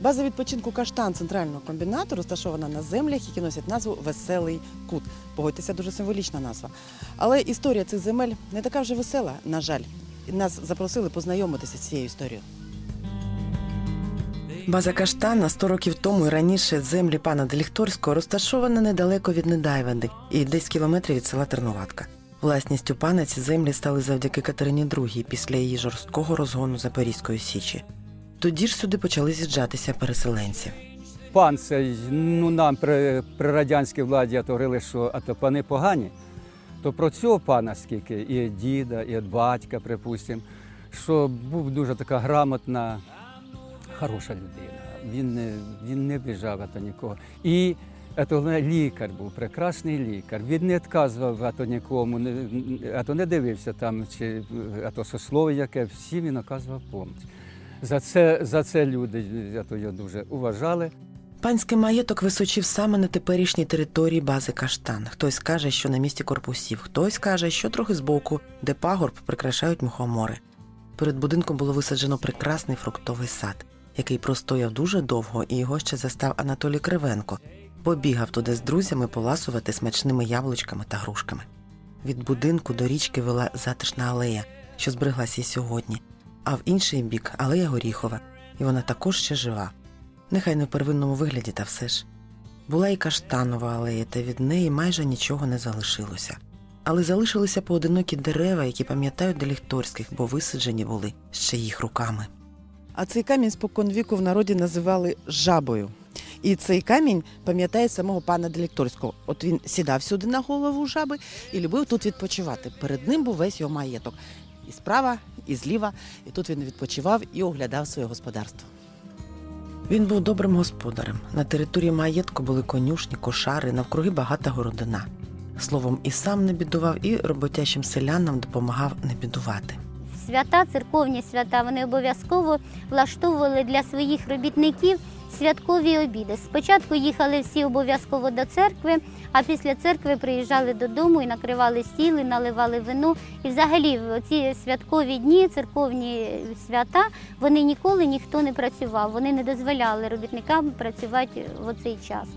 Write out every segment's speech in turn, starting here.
База відпочинку Каштан центрального комбінату розташована на землях, які носять назву Веселий кут. Погодьтеся, дуже символічна назва. Але історія цих земель не така вже весела, на жаль. Нас запросили познайомитися з цією історією. База Каштана 100 років тому і раніше землі пана Деліхторського розташована недалеко від Недайвенди і десь кілометрів від села Терноватка. Власністю пана ці землі стали завдяки Катерині II після її жорсткого розгону Запорізької січі. Тоді ж сюди почали з'їжджатися переселенці. Пан цей, ну нам при, при радянській владі говорили, що а то пани погані. То про цього пана скільки і діда, і батька, припустимо, що був дуже така грамотна, хороша людина. Він він не біжав ато нікого. І ето, лікар був, прекрасний лікар. Він не відказував ато нікому, ато не дивився там, чи ато сослов'я яке, всім він оказував допомогу. За це, за це люди ато його дуже уважали. Панський маєток височив саме на теперішній території бази Каштан. Хтось каже, що на місці корпусів, хтось каже, що трохи збоку, де пагорб прикрашають мухомори. Перед будинком було висаджено прекрасний фруктовий сад, який простояв дуже довго, і його ще застав Анатолій Кривенко. Побігав туди з друзями поласувати смачними яблучками та грушками. Від будинку до річки вела затишна алея, що збереглася сьогодні, а в інший бік алея Горіхова, і вона також ще жива. Нехай не в первинному вигляді, та все ж. Була і каштанова алея, та від неї майже нічого не залишилося. Але залишилися поодинокі дерева, які пам'ятають Деліхторських, бо висаджені були ще їх руками. А цей камінь спокон віку в народі називали жабою. І цей камінь пам'ятає самого пана Делікторського. От він сідав сюди на голову жаби і любив тут відпочивати. Перед ним був весь його маєток. І справа, і зліва. І тут він відпочивав і оглядав своє господарство. Він був добрим господарем. На території маєтку були конюшні, кошари, навкруги багата городина. Словом, і сам не бідував, і роботящим селянам допомагав не бідувати. Свята, церковні свята, вони обов'язково влаштовували для своїх робітників святкові обіди. Спочатку їхали всі обов'язково до церкви, а після церкви приїжджали додому і накривали стіли, наливали вино. І взагалі ці святкові дні, церковні свята, вони ніколи ніхто не працював. Вони не дозволяли робітникам працювати в оцей час.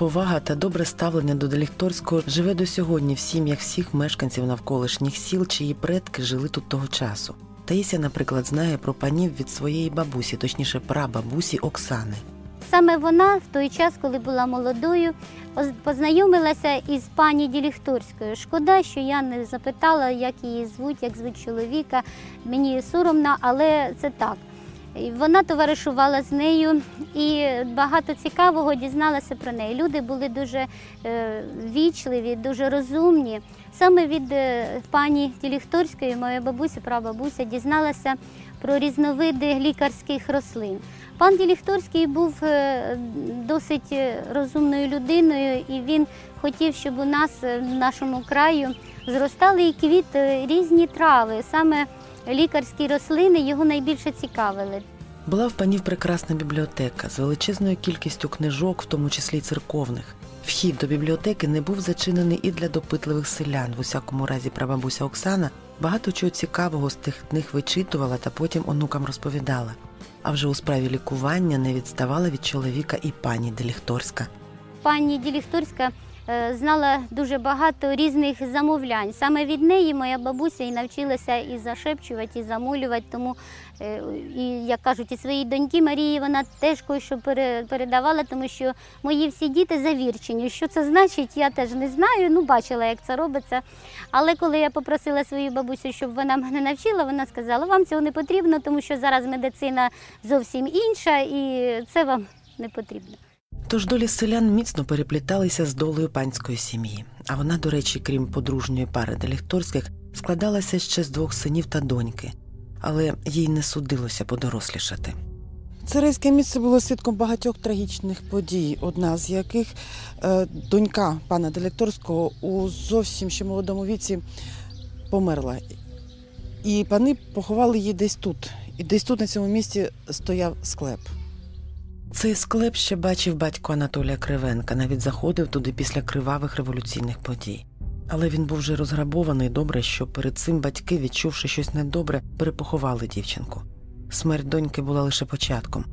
Повага та добре ставлення до Деліхторського живе до сьогодні в сім'ях всіх мешканців навколишніх сіл, чиї предки жили тут того часу. Таїся, наприклад, знає про панів від своєї бабусі, точніше прабабусі Оксани. Саме вона в той час, коли була молодою, познайомилася із пані Діліхторською. Шкода, що я не запитала, як її звуть, як звуть чоловіка. Мені соромно, але це так. Вона товаришувала з нею і багато цікавого дізналася про неї. Люди були дуже е, вічливі, дуже розумні. Саме від е, пані Тіліхторської, моя бабуся, прабабуся, дізналася про різновиди лікарських рослин. Пан Діліхторський був е, досить розумною людиною, і він хотів, щоб у нас в нашому краю зростали і квіти різні трави. Саме лікарські рослини його найбільше цікавили. Була в панів прекрасна бібліотека з величезною кількістю книжок, в тому числі й церковних. Вхід до бібліотеки не був зачинений і для допитливих селян. В усякому разі, прабабуся Оксана багато чого цікавого з тих книг вичитувала та потім онукам розповідала. А вже у справі лікування не відставала від чоловіка і пані Деліхторська. Пані Діліхторська е, знала дуже багато різних замовлянь. Саме від неї моя бабуся і навчилася і зашепчувати, і замолювати. Тому, е, і, як кажуть, і своїй доньки Марії вона теж кое-що пере- передавала, тому що мої всі діти завірчені. Що це значить, я теж не знаю. Ну, бачила, як це робиться. Але коли я попросила свою бабусю, щоб вона мене навчила, вона сказала, вам цього не потрібно, тому що зараз медицина зовсім інша, і це вам не потрібно. Тож долі селян міцно перепліталися з долею панської сім'ї. А вона, до речі, крім подружньої пари Деліхторських, складалася ще з двох синів та доньки, але їй не судилося подорослішати. Царейське місце було свідком багатьох трагічних подій, одна з яких е, донька пана Делекторського у зовсім ще молодому віці померла. І пани поховали її десь тут. І десь тут, на цьому місці, стояв склеп. Цей склеп ще бачив батько Анатолія Кривенка, навіть заходив туди після кривавих революційних подій. Але він був вже розграбований добре, що перед цим батьки, відчувши щось недобре, перепоховали дівчинку. Смерть доньки була лише початком.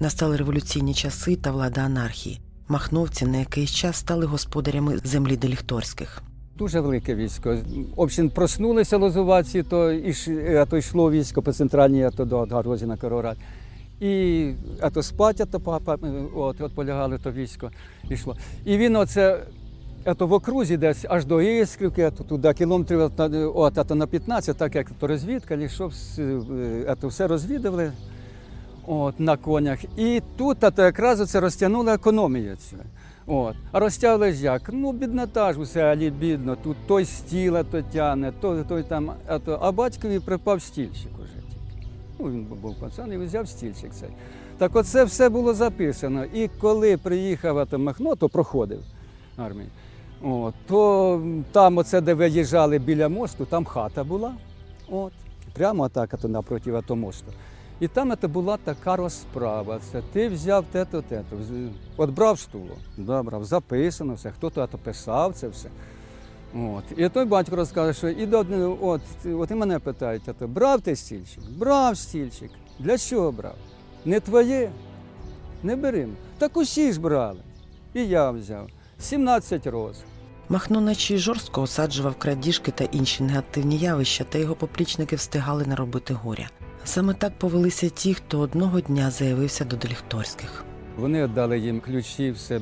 Настали революційні часи та влада анархії. Махновці на якийсь час стали господарями землі деліхторських. Дуже велике військо. Общин проснулися лозуватці, то, іш, а то йшло військо по центральній, а то до Гарозі на Карорад. І а то спать, то папа, от, от полягали то військо йшло. І він оце, а то в окрузі десь аж до Іскрівки, а то туди кілометрів от, а то на 15, так як то розвідка, с- е, а то все розвідували от, на конях. І тут а то якраз це розтягнула економію. Цю. От. А розтягли ж як? Ну, біднота ж усе, алі бідно. Тут той стіла то тяне, то, той там, а, то, а батькові припав стільчик уже. Ну, він був пацан і взяв стільчик цей. Так оце все було записано. І коли приїхав ато Махно, то проходив армію. От, то там, оце, де виїжджали біля мосту, там хата була. От, прямо так, ото напроти мосту. І там це була така розправа. Це ти взяв те-то, те-то. От брав стуло, да, брав, записано все, хто то то писав це все. От. І той батько розкаже, що і до, от, от і мене питають, а то брав ти стільчик? Брав стільчик. Для чого брав? Не твоє? Не бери. Так усі ж брали. І я взяв. 17 роз. Махно наче жорстко осаджував крадіжки та інші негативні явища, та його поплічники встигали наробити горя. Саме так повелися ті, хто одного дня заявився до деліхторських. Вони дали їм ключі, все,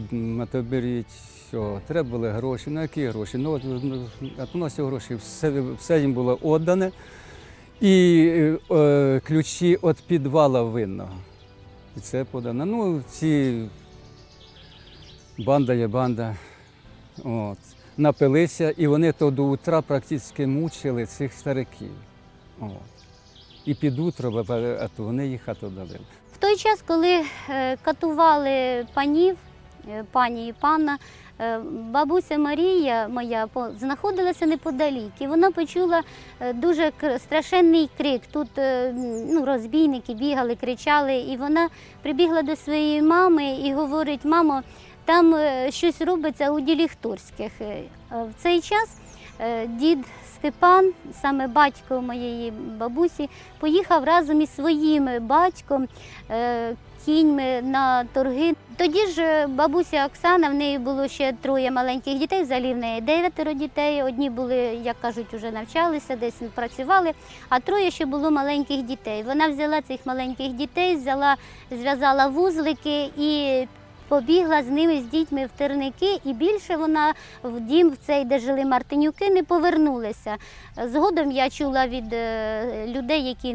то беріть, все. Треба були гроші. Ну які гроші? Ну, от, ну, у нас гроші, все, все їм було віддане. І е, ключі від підвала винного. І це подано. Ну, ці банда є банда. От. Напилися, і вони то до утра практично мучили цих стариків. От. І під утро, а то вони їх ато дали. Той час, коли е, катували панів, е, пані і пана, е, бабуся Марія моя знаходилася неподалік, і вона почула дуже страшенний крик. Тут ну, розбійники бігали, кричали, і вона прибігла до своєї мами і говорить: мамо, там щось робиться у Діліхторських. В цей час дід Степан, саме батько моєї бабусі, поїхав разом із своїм батьком е, кіньми на торги. Тоді ж бабуся Оксана, в неї було ще троє маленьких дітей, взагалі в неї дев'ятеро дітей. Одні були, як кажуть, вже навчалися, десь працювали, а троє ще було маленьких дітей. Вона взяла цих маленьких дітей, взяла, зв'язала вузлики і побігла з ними з дітьми в терники, і більше вона в дім в цей, де жили Мартинюки, не повернулася. Згодом я чула від е, людей, які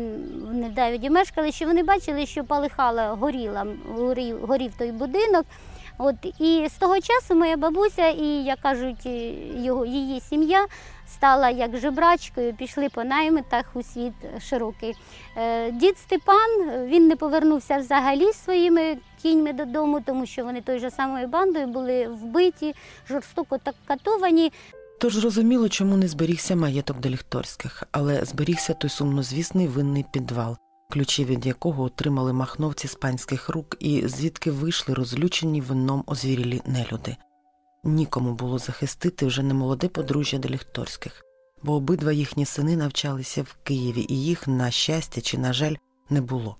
в Недавіді мешкали, що вони бачили, що палихала, горіла, горів, горів той будинок. От і з того часу моя бабуся і, як кажуть, його її сім'я стала як жебрачкою, пішли по наймитах у світ широкий. Е, Дід Степан він не повернувся взагалі своїми кіньми додому, тому що вони той же самою бандою були вбиті, жорстоко так катовані. Тож зрозуміло, чому не зберігся маєток деліхторських, але зберігся той сумнозвісний винний підвал, ключі від якого отримали махновці з панських рук і звідки вийшли розлючені вином озвірілі нелюди. Нікому було захистити вже немолоде подружжя деліхторських, бо обидва їхні сини навчалися в Києві, і їх, на щастя чи на жаль, не було.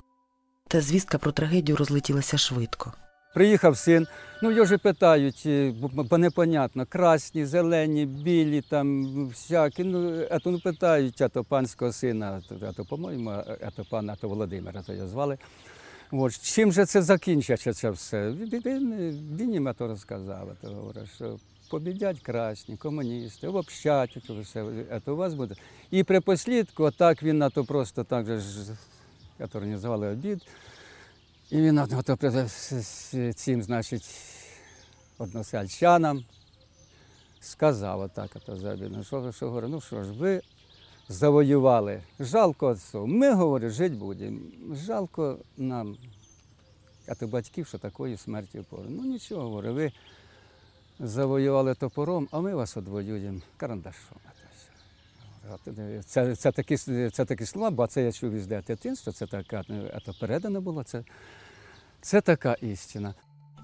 Та звістка про трагедію розлетілася швидко. Приїхав син, ну його ж питають, е, бо- непонятно, красні, зелені, білі, там всякі. Ну, а то ну, питають, а то панського сина, а то, по-моєму, а то пана, а то Володимира, то його звали. От, чим же це закінчиться це все? Він, він, їм то розказав, то говорить, що побідять красні, комуністи, обобщать, то все, то у вас буде. І при послідку, отак він на то просто так же ж, то організували обід. І він з- з цим, значить, односельчанам сказав отак, ото забідно, що, що говорить, ну що ж, ви завоювали. Жалко отцу. Ми, говорить, жити будемо. Жалко нам а то батьків, що такої смерті пори. Ну нічого, говорю, ви завоювали топором, а ми вас одвоюємо карандашом. Це, це, такі, це такі слова, бо це я чув із дитинства, це така, а то передано було, це, це така істина.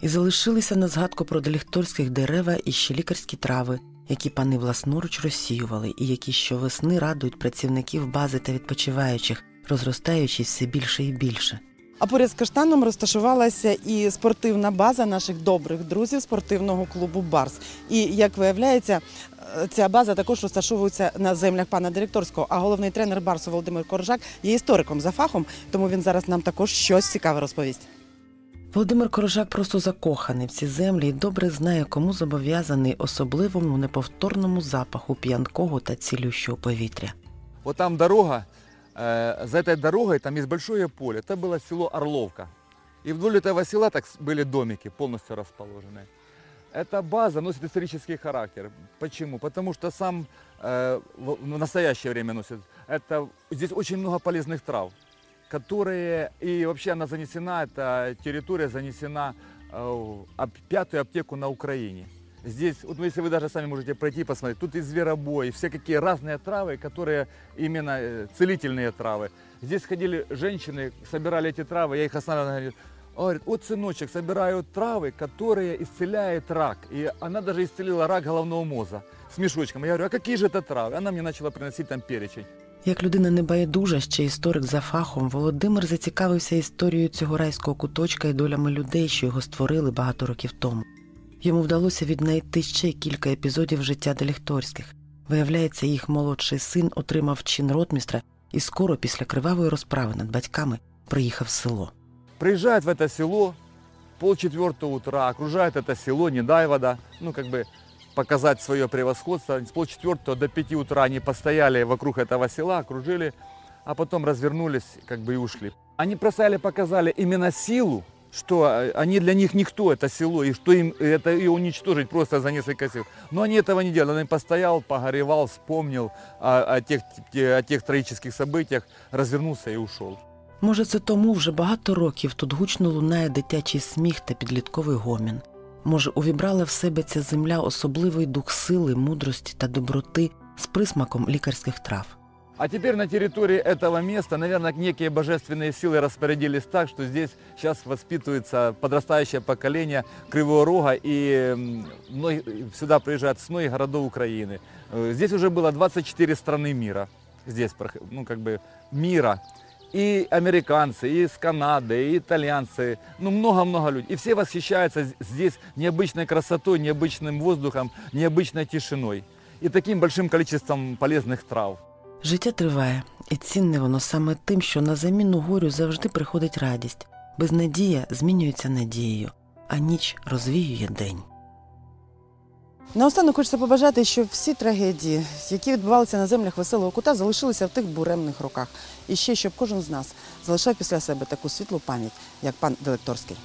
І залишилися на згадку про деліхторських дерева і ще лікарські трави, які пани власноруч розсіювали, і які щовесни радують працівників бази та відпочиваючих, розростаючись все більше і більше. А поряд з каштаном розташувалася і спортивна база наших добрих друзів спортивного клубу Барс. І як виявляється, е, ця база також розташовується на землях пана директорського. А головний тренер Барсу Володимир Коржак є істориком за фахом, тому він зараз нам також щось цікаве розповість. Володимир Корожак просто закоханий в ці землі і добре знає, кому зобов'язаний особливому неповторному запаху п'янкого та цілющого повітря. Вот там дорога, э, за этой дорогой там есть большое поле. Это было село Орловка. И вдоль этого села так с- были домики полностью расположены. Эта база носит исторический характер. Почему? Потому что сам э, в в настоящее время носит. Это здесь очень много полезных трав, которые и вообще она занесена, эта территория занесена э, в ап- пятую аптеку на Украине. Здесь, вот ну, если вы даже сами можете пройти и посмотреть, тут и зверобой, и все какие разные травы, которые именно э, целительные травы. Здесь ходили женщины, собирали эти травы, я их останавливал, она говорит, «О, говорит, вот сыночек, собираю травы, которые исцеляют рак. И она даже исцелила рак головного мозга с мешочком. Я говорю, а какие же это травы? Она мне начала приносить там перечень. Як людина небайдужа, ще історик за фахом, Володимир зацікавився історією цього райського куточка і долями людей, що його створили багато років тому. Йому вдалося віднайти ще кілька епізодів життя Деліхторських. Виявляється, їх молодший син отримав чин ротмістра і скоро після кривавої розправи над батьками приїхав в село. Приезжает в это село, полчетвертого утра, окружает это село, не дай вода, ну как бы показать свое превосходство. С полчетвертого до пяти утра они постояли вокруг этого села, окружили, а потом развернулись как бы и ушли. Они простояли, показали именно силу, что э, они для них никто, это село, и что им это и уничтожить просто за несколько сил. Но они этого не делали. Он постоял, погоревал, вспомнил о, о тех, те- о тех трагических событиях, развернулся и ушел. Може, це тому вже багато років тут гучно лунає дитячий сміх та підлітковий гомін. Може, увібрала в себе ця земля особливий дух сили, мудрості та доброти з присмаком лікарських трав. А теперь на территории этого места, наверное, некие божественные силы распорядились так, что здесь сейчас воспитывается подрастающее поколение Кривого Рога, и м, многие- сюда приезжают с многих городов Украины. Э, Здесь уже было 24 страны мира, здесь, прох- ну, как бы, мира. И американцы, и из Канады, и итальянцы, ну, много-много людей. И все восхищаются з- здесь необычной красотой, необычным воздухом, необычной тишиной и таким большим количеством полезных трав. Життя триває, і цінне воно саме тим, що на заміну горю завжди приходить радість. Безнадія змінюється надією, а ніч розвіює день. Наостанок хочеться побажати, щоб всі трагедії, які відбувалися на землях веселого кута, залишилися в тих буремних роках. І ще щоб кожен з нас залишав після себе таку світлу пам'ять, як пан Делекторський.